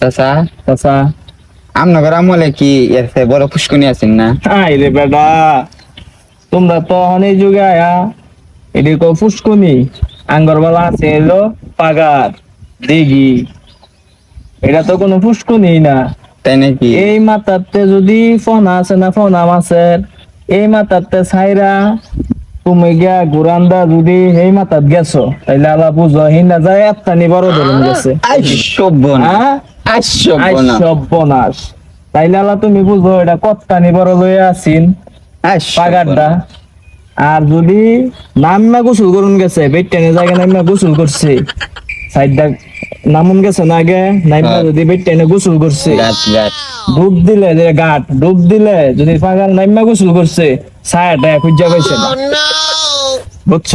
চাচা চাচা। আমনগর আমলে কি এর বড় পুষ্কুনি আছেন না? আই রে বেটা তোমরা তো অনেক যুগে আয়া। এটি কো ফুসকুনি। আঙ্গরবালা আছে এলো পাগার দিঘি। এটা তো কোনো ফুসকুনি না। তাই নাকি? এই মাথাতে যদি ফোনা আছে না ফোনা মাছের এই মাথাতে ছাইরা তুমি গিয়া ঘুরান্দা যদি এই মাথাত গেছো তাইলে আলা বুঝো হিনা যায় এত্তানি বড় ধরুন গেছে। সভ্য না সর্বনাশ তাইলে আলা তুমি বুঝো এটা কত্তানি বড় লইয়া আছিন? আই পাগারটা। আর যদি নামা গোসল করুন গেছে বেটেনে জায়গা নামা গোসল করছে। সাইডটা নামুন গেছে না আগে? নামা হ্যাঁ। যদি বেটেনে গোসল করছে। ডুব দিলে যে গাট ডুব দিলে যদি পাগার নামা গোসল করছে ছায়াটা খুঁজা পাইছে না। বুঝছ?